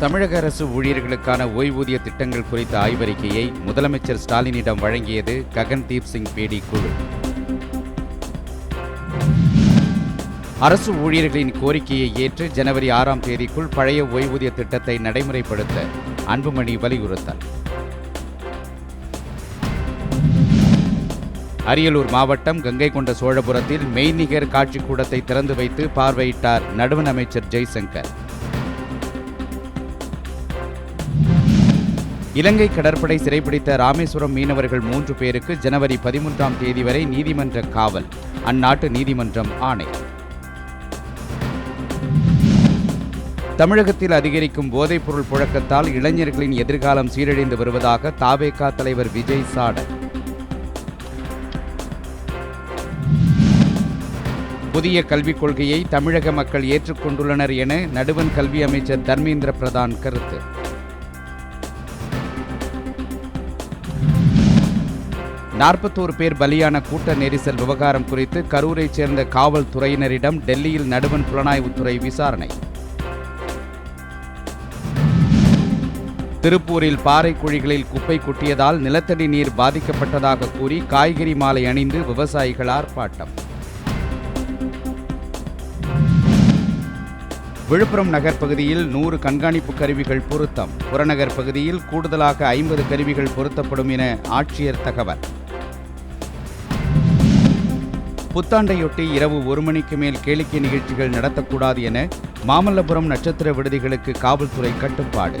தமிழக அரசு ஊழியர்களுக்கான ஓய்வூதிய திட்டங்கள் குறித்த ஆய்வறிக்கையை முதலமைச்சர் ஸ்டாலினிடம் வழங்கியது ககன்தீப் சிங் பேடி குழு. அரசு ஊழியர்களின் கோரிக்கையை ஏற்று ஜனவரி ஆறாம் தேதிக்குள் பழைய ஓய்வூதிய திட்டத்தை நடைமுறைப்படுத்த அன்புமணி வலியுறுத்தல். அரியலூர் மாவட்டம் கங்கை கொண்ட சோழபுரத்தில் மெய்நிகர் காட்சிக்கூடத்தை திறந்து வைத்து பார்வையிட்டார் நடுவண் அமைச்சர் ஜெய்சங்கர். இலங்கை கடற்படை சிறைப்பிடித்த ராமேஸ்வரம் மீனவர்கள் மூன்று பேருக்கு ஜனவரி பதிமூன்றாம் தேதி வரை நீதிமன்ற காவல். அந்நாட்டு நீதிமன்றம் ஆணை. தமிழகத்தில் அதிகரிக்கும் போதைப்பொருள் புழக்கத்தால் இளைஞர்களின் எதிர்காலம் சீரழிந்து வருவதாக தாவேகா தலைவர் விஜய் சாடல் புதிய கல்விக் கொள்கையை தமிழக மக்கள் ஏற்றுக்கொண்டுள்ளனர் என நடுவண் கல்வி அமைச்சர் தர்மேந்திர பிரதான் கருத்து. நாற்பத்தோரு பேர் பலியான கூட்ட நெரிசல் விவகாரம் குறித்து கரூரைச் சேர்ந்த காவல்துறையினரிடம் டெல்லியில் நடுவண் புலனாய்வுத்துறை விசாரணை. திருப்பூரில் பாறை குழிகளில் குப்பை கொட்டியதால் நிலத்தடி நீர் பாதிக்கப்பட்டதாக கூறி காய்கறி மாலை அணிந்து விவசாயிகள் ஆர்ப்பாட்டம். விழுப்புரம் நகர் பகுதியில் நூறு கண்காணிப்பு கருவிகள் பொருத்தம். புறநகர் பகுதியில் கூடுதலாக ஐம்பது கருவிகள் பொருத்தப்படும் என ஆட்சியர் தகவல். புத்தாண்டையொட்டி இரவு ஒரு மணிக்கு மேல் கேளிக்கை நிகழ்ச்சிகள் நடத்தக்கூடாது என மாமல்லபுரம் நட்சத்திர விடுதிகளுக்கு காவல்துறை கட்டுப்பாடு.